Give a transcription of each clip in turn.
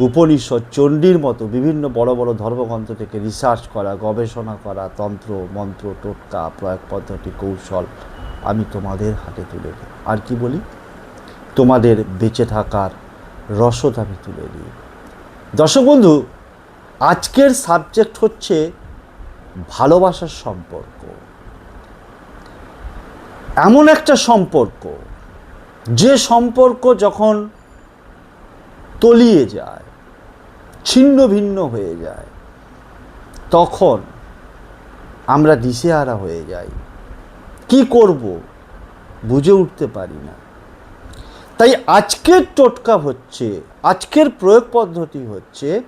উপনিষদ চণ্ডীর মতো বিভিন্ন বড় বড় ধর্মগ্রন্থ থেকে রিসার্চ করা, গবেষণা করা, তন্ত্র, মন্ত্র, টোটকা, প্রয়োগ পদ্ধতি, কৌশল আমি তোমাদের হাতে তুলে দিই। আর কি বলি? তোমাদের বেঁচে থাকার রসদ আমি তুলে দিই। দর্শক বন্ধু, আজকের সাবজেক্ট হচ্ছে ভালোবাসার সম্পর্ক। এমন একটা সম্পর্ক, যে সম্পর্ক যখন তলিয়ে যায় ছিন্ন ভিন্ন হয়ে যায়। তখন আমরা দিশেহারা হয়ে যাই। কি করব? বুঝে উঠতে পারি না। তাই আজকের টোটকা হচ্ছে, আজকের প্রয়োগ পদ্ধতি হচ্ছে,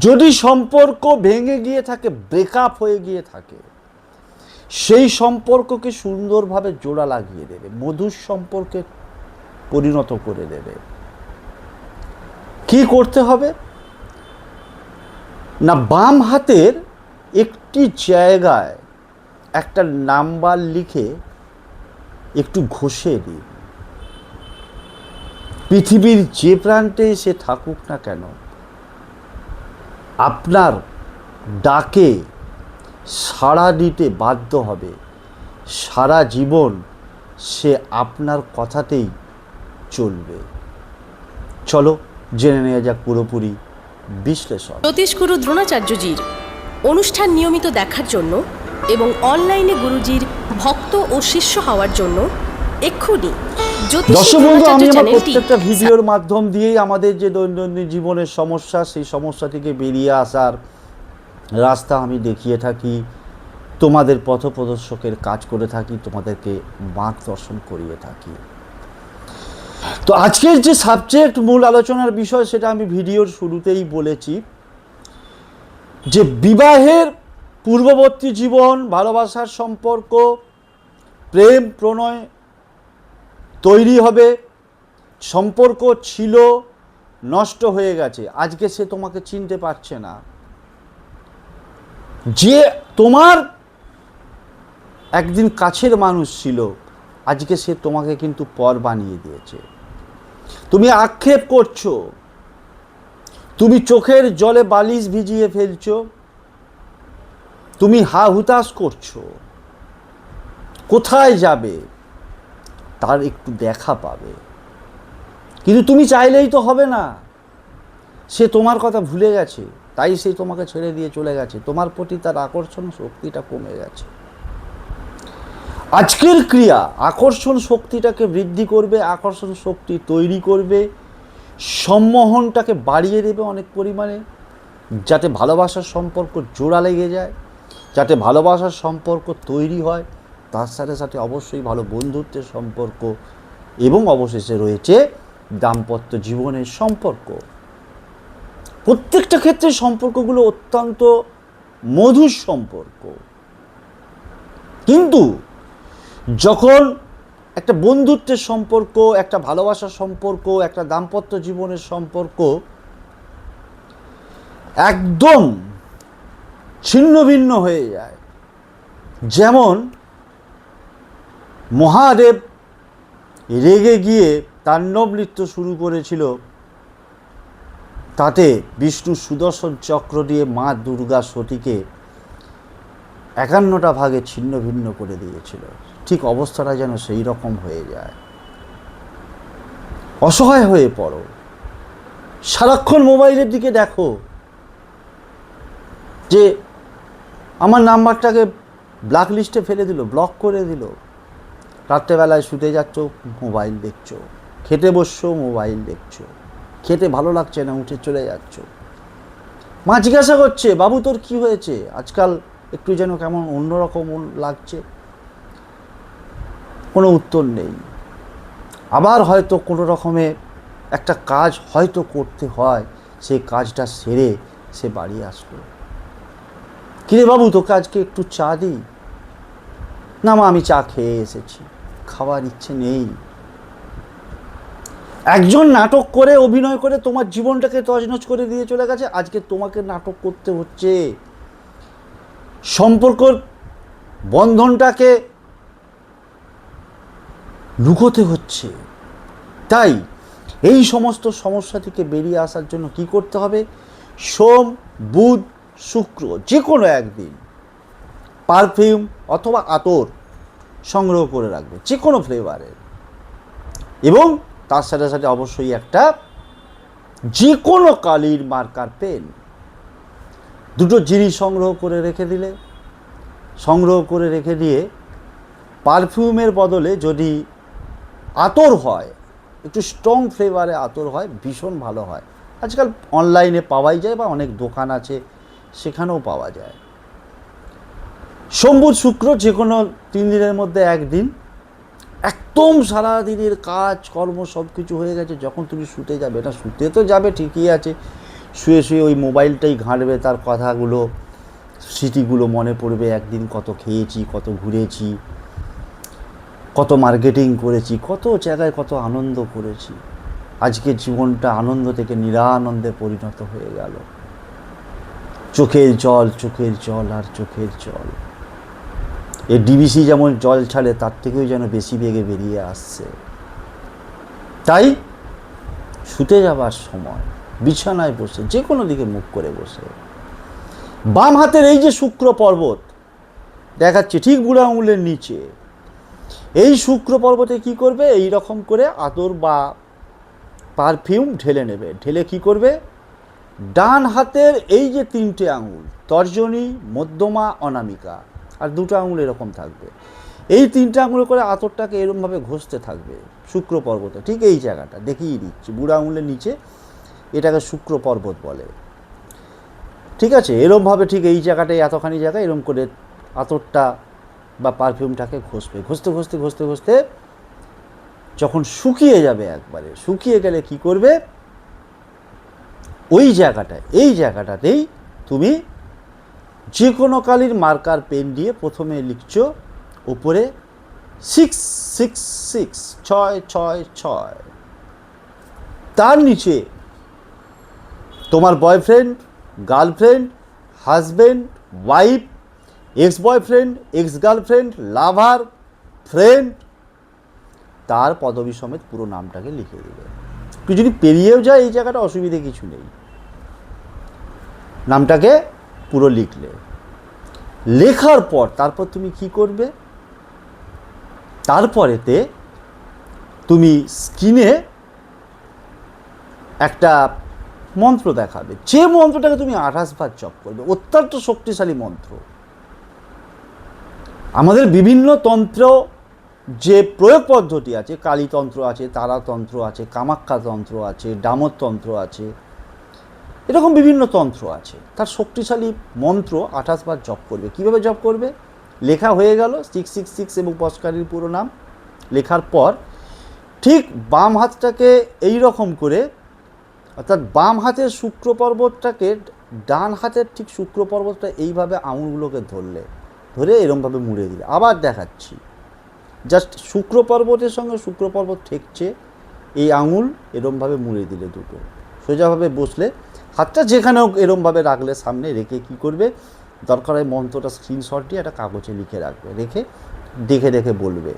যদি সম্পর্ক ভেঙে গিয়ে থাকে ব্রেকআপ হয়ে গিয়ে থাকে, সেই সম্পর্ককে সুন্দরভাবে জোড়া লাগিয়ে দেবে, মধুর সম্পর্কে পরিণত করে দেবে। কি করতে হবে? না, বাম হাতের একটি জায়গায় একটা নাম্বার লিখে একটু ঘষে দিন। পৃথিবীর যে প্রান্তে সে থাকুক না কেন, আপনার ডাকে সাড়া দিতে বাধ্য হবে। সারা জীবন সে আপনার কথাতেই চলবে। চলো, জেনে নেওয়া যাক পুরোপুরি বিশ্লেষণ। জ্যোতিষগুরু দ্রোণাচার্যজির অনুষ্ঠান নিয়মিত দেখার জন্য এবং অনলাইনে গুরুজির ভক্ত ও শিষ্য হওয়ার জন্য এক্ষুনি দর্শক বন্ধু আমি আমার প্রত্যেকটা ভিডিওর মাধ্যম দিয়েই আমাদের যে দৈনন্দিন জীবনের সমস্যা সেই সমস্যা থেকে বেরিয়ে আসার রাস্তা আমি দেখিয়ে থাকি। তোমাদের পথপ্রদর্শকের কাজ করে থাকি তোমাদেরকে মার্গদর্শন করিয়ে থাকি। তো আজকের যে সাবজেক্ট মূল আলোচনার বিষয় সেটা আমি ভিডিওর শুরুতেই বলেছি, যে বিবাহের পূর্ববর্তী জীবন, ভালোবাসার সম্পর্ক, প্রেম, প্রণয় তৈরি হবে, সম্পর্ক ছিল, নষ্ট হয়ে গেছে। আজকে সে তোমাকে চিনতে পারছে না। যে তোমার একদিন কাছের মানুষ ছিল, আজকে সে তোমাকে কিন্তু পর বানিয়ে দিয়েছে। তুমি আক্ষেপ করছ। তুমি চোখের জলে বালিশ ভিজিয়ে ফেলছো। তুমি হা হুতাশ করছ। কোথায় যাবে? তার একটু দেখা পাবে। কিন্তু তুমি চাইলেই তো হবে না। সে তোমার কথা ভুলে গেছে। তাই সে তোমাকে ছেড়ে দিয়ে চলে গেছে। তোমার প্রতি তার আকর্ষণ, শক্তিটা কমে গেছে। আজকের ক্রিয়া, আকর্ষণ শক্তিটাকে বৃদ্ধি করবে, আকর্ষণ শক্তি তৈরি করবে, সম্মোহনটাকে বাড়িয়ে দেবে অনেক পরিমাণে, যাতে ভালোবাসার সম্পর্ক জোড়া লেগে যায়, যাতে ভালোবাসার সম্পর্ক তৈরি হয়, তার সাথে সাথে অবশ্যই ভালো বন্ধুত্বের সম্পর্ক এবং অবশেষে রয়েছে দাম্পত্য জীবনের সম্পর্ক। প্রত্যেকটা ক্ষেত্রে সম্পর্কগুলো অত্যন্ত মধুর সম্পর্ক। কিন্তু যখন একটা বন্ধুত্বের সম্পর্ক, একটা ভালোবাসার সম্পর্ক, একটা দাম্পত্য জীবনের সম্পর্ক একদম ছিন্ন ভিন্ন হয়ে যায়। যেমন মহাদেব রেগে গিয়ে তাণ্ডব নৃত্য শুরু করেছিল। তাতে বিষ্ণু সুদর্শন চক্র দিয়ে মা দুর্গা সতীকে একান্নটা ভাগে ছিন্ন ভিন্ন করে দিয়েছিল। ঠিক অবস্থাটা যেন সেই রকম হয়ে যায়। অসহায় হয়ে পড়ো। সারাক্ষণ মোবাইলের দিকে দেখো। যে আমার নাম্বারটাকে ব্ল্যাক লিস্টে ফেলে দিল ব্লক করে দিল। রাত্রেবেলায় শুতে যাচ্ছ, মোবাইল দেখছ। খেতে বসছো, মোবাইল দেখছ। খেতে ভালো লাগছে না, উঠে চলে যাচ্ছ। মা জিজ্ঞাসা করছে, বাবু, তোর কি হয়েছে? আজকাল একটু যেন কেমন অন্যরকম লাগছে। কোনো উত্তর নেই। আবার হয়তো কোনো রকমে একটা কাজ হয়তো করতে হয়, সেই কাজটা সেরে সে বাড়ি আসলো। কিরে বাবু, তোকে আজকে একটু চা দিই? না মা, আমি চা খেয়ে এসেছি, খাওয়ার ইচ্ছে নেই। একজন নাটক করে, অভিনয় করে তোমার জীবনটাকে তজনজ করে দিয়ে চলে গেছে, আজকে তোমাকে নাটক করতে হচ্ছে। সম্পর্কর বন্ধনটাকে লুকোতে হচ্ছে। তাই এই সমস্ত সমস্যা থেকে বেরিয়ে আসার জন্য কি করতে হবে? সোম, বুধ, শুক্র যে কোনো একদিন পারফিউম অথবা আতর সংগ্রহ করে রাখবে যে কোনো ফ্লেভারের এবং তার সাথে সাথে অবশ্যই একটা যে কোনো কালির মার্কার পেন দুটো জিনিস সংগ্রহ করে রেখে দিলে। সংগ্রহ করে রেখে দিয়ে পারফিউমের বদলে যদি আতর হয়, একটু স্ট্রং ফ্লেভারে আতর হয়, ভীষণ ভালো হয়। আজকাল অনলাইনে পাওয়াই যায় বা অনেক দোকান আছে, সেখানেও পাওয়া যায়। সোমবুধ শুক্র যে কোনো তিন দিনের মধ্যে একদিন, একদম সারাদিনের কাজ, কর্ম সব কিছু হয়ে গেছে, যখন তুমি শুতে যাবে, না, শুতে তো যাবে, ঠিকই আছে, শুয়ে শুয়ে ওই মোবাইলটাই ঘাঁটবে, তার কথাগুলো, স্মৃতিগুলো মনে পড়বে, একদিন কত খেয়েছি, কত ঘুরেছি কত মার্কেটিং করেছি, কত জায়গায় কত আনন্দ করেছি। আজকে জীবনটা আনন্দ থেকে নিরানন্দে পরিণত হয়ে গেল। চোখের জল চোখের জল আর চোখের জল। এ ডিবিসি যেমন জল ছাড়ে, তার থেকেও যেন বেশি বেগে বেরিয়ে আসছে। তাই শুতে যাবার সময়, বিছানায় বসে যে কোনো দিকে মুখ করে বসে। বাম হাতের এই যে শুক্র পর্বত, দেখাচ্ছে ঠিক বুড়ো আঙুলের নিচে। এই শুক্র পর্বতে কি করবে? এই রকম করে আতর বা পারফিউম ঢেলে নেবে। ঢেলে কি করবে? ডান হাতের এই যে তিনটে আঙুল, তর্জনী, মধ্যমা, অনামিকা, আর দুটো আঙুল এরকম থাকবে। এই তিনটে আঙুল করে আতরটাকে এরমভাবে ঘষতে থাকবে শুক্র পর্বতে। ঠিক এই জায়গাটা, দেখিয়ে দিচ্ছি। বুড়া আঙুলের নিচে এটাকে শুক্র পর্বত বলে। ঠিক আছে? এরমভাবে ঠিক এই জায়গাটায় এতখানি জায়গায় এরম করে আতরটা বা পারফিউমটাকে ঘষবে। ঘষতে ঘষতে ঘষতে ঘষতে যখন শুকিয়ে যাবে একবারে, শুকিয়ে গেলে কি করবে? ওই জায়গাটায়, এই জায়গাটাতেই তুমি যে কোনো কালির মার্কার পেন দিয়ে প্রথমে লিখছ উপরে সিক্স সিক্স সিক্স ছয় ছয় ছয়। তার নিচে তোমার boyfriend girlfriend husband wife ex boyfriend ex girlfriend lover friend তার পদবী সমেত পুরো নামটাকে লিখে দেবে তুই যদি পেরিয়েও যায় এই জায়গাটা, অসুবিধে কিছু নেই। নামটাকে পুরো লিখলে। লেখার পর তারপর তুমি কি করবে? তারপরেতে তুমি স্ক্রিনে একটা মন্ত্র দেখাবে। যে মন্ত্রটাকে তুমি আঠাশ বার জপ করবে, অত্যন্ত শক্তিশালী মন্ত্র। আমাদের বিভিন্ন তন্ত্র যে প্রয়োগ পদ্ধতি আছে, কালীতন্ত্র আছে, তারাতন্ত্র আছে কামাক্ষা তন্ত্র আছে ডামরতন্ত্র আছে, এরকম বিভিন্ন তন্ত্র আছে। তার শক্তিশালী মন্ত্র আঠাশ বার জপ করবে। কীভাবে জপ করবে? লেখা হয়ে গেল সিক্স সিক্স সিক্স এবং পস্কারির পুরো নাম। লেখার পর ঠিক বাম হাতটাকে এই রকম করে, অর্থাৎ বাম হাতের শুক্র পর্বতটাকে ডান হাতের ঠিক শুক্র পর্বতটা এইভাবে আঙুলগুলোকে ধরলে। ধরে এরমভাবে মুড়ে দিলে। আবার দেখাচ্ছি। জাস্ট শুক্র পর্বতের সঙ্গে শুক্র পর্বত ঠেকছে, এই আঙুল এরমভাবে মুড়ে দিলে দুটো। সোজাভাবে বসলে, হাতটা যেখানে হোক এরমভাবে রাখলে সামনে রেখে কি করবে? দরকার হয় মন্ত্রটা স্ক্রিনশট দিয়ে একটা কাগজে লিখে রাখবে। রেখে দেখে দেখে বলবে।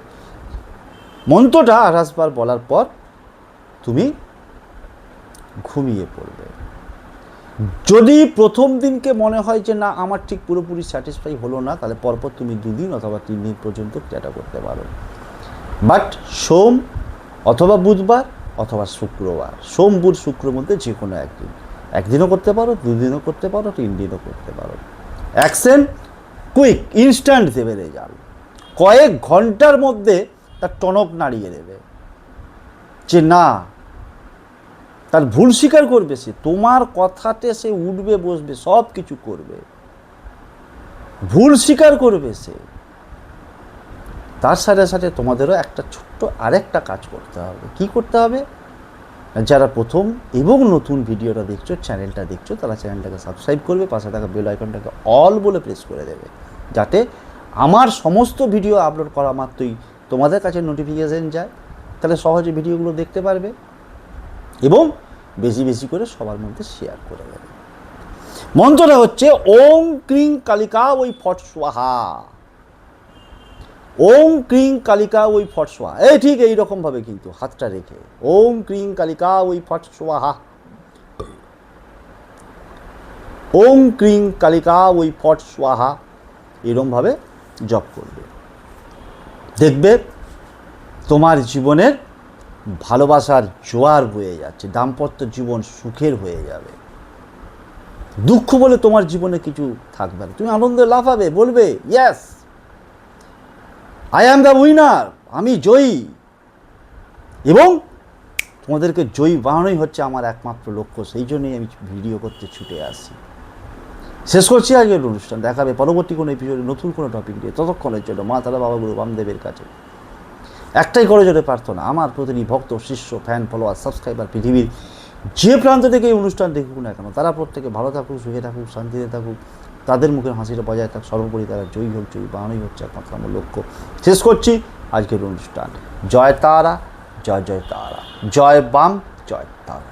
মন্ত্রটা আঠাশবার বলার পর তুমি ঘুমিয়ে পড়বে। যদি প্রথম দিনকে মনে হয় যে না, আমার ঠিক পুরোপুরি স্যাটিসফাই হলো না, তাহলে পরপর তুমি দুদিন অথবা তিন দিন পর্যন্ত এটা করতে পারো। বাট সোম অথবা বুধবার অথবা শুক্রবার, সোম, বুধ শুক্র মধ্যে যে কোনো একদিন। একদিনও করতে পারো, দুদিনও করতে পারো, তিন দিনও করতে পারো। অ্যাকশন কুইক ইনস্ট্যান্ট দেবে রেজাল্ট কয়েক ঘণ্টার মধ্যে তার টনক নাড়িয়ে দেবে। যে না তার ভুল স্বীকার করবে সে, তোমার কথাতে সে উঠবে, বসবে সব কিছু করবে। ভুল স্বীকার করবে সে। তার সাথে সাথে তোমাদেরও একটা ছোট্ট আরেকটা কাজ করতে হবে। কি করতে হবে? যারা প্রথম এবং নতুন ভিডিওটা দেখছ, চ্যানেলটা দেখছ, তারা চ্যানেলটাকে সাবস্ক্রাইব করবে, পাশে থাকা বেল আইকনটাকে অল বলে প্রেস করে দেবে। যাতে আমার সমস্ত ভিডিও আপলোড করা মাত্রই তোমাদের কাছে নোটিফিকেশান যায়। তাহলে সহজে ভিডিওগুলো দেখতে পারবে। এবং বেশি বেশি করে সবার মধ্যে শেয়ার করে দেবে। মন্ত্রটা হচ্ছে, ওং ক্রিং কালিকা ওই ফট স্বাহা। ওং ক্রিং কালিকা ওই ফট সোহা এই ঠিক এইরকমভাবে কিন্তু হাতটা রেখে, ওং ক্রিং কালিকা ওই ফট সোহা ওং ক্রিং কালিকা ওই ফট সোহা এরমভাবে জপ করবে। দেখবে তোমার জীবনের ভালোবাসার জোয়ার বয়ে যাচ্ছে, দাম্পত্য জীবন সুখের হয়ে যাবে। দুঃখ বলে তোমার জীবনে কিছু থাকবে না। তুমি আনন্দে লাফাবে, বলবে yes I am the winner আমি জয়ী। এবং তোমাদেরকে জয়ী বানানোই হচ্ছে আমার একমাত্র লক্ষ্য, সেই জন্যই আমি ভিডিও করতে ছুটে আসি। শেষ করছি আজকের অনুষ্ঠান, দেখাবে পরবর্তী কোনো এপিসোডে নতুন কোনো টপিক নিয়ে। ততক্ষণের জন্য মা তারা বাবা গুরু বামদেবের কাছে। একটাই করে যেতে পারতো না। আমার প্রতিটি ভক্ত, শিষ্য ফ্যান ফলোয়ার সাবস্ক্রাইবার পৃথিবীর যে প্রান্ত থেকে এই অনুষ্ঠান দেখুক না কেন, তারা প্রত্যেকে ভালো থাকুক, সুখে থাকুক, শান্তিতে থাকুক, তাদের মুখের হাসিটা বজায় থাক। সর্বোপরি তারা জয়ী হোক, জয়ী বানানোই হচ্ছে একমাত্র আমার লক্ষ্য। শেষ করছি আজকের অনুষ্ঠান। জয় তারা, জয় জয় তারা। জয় বাম, জয় তারা।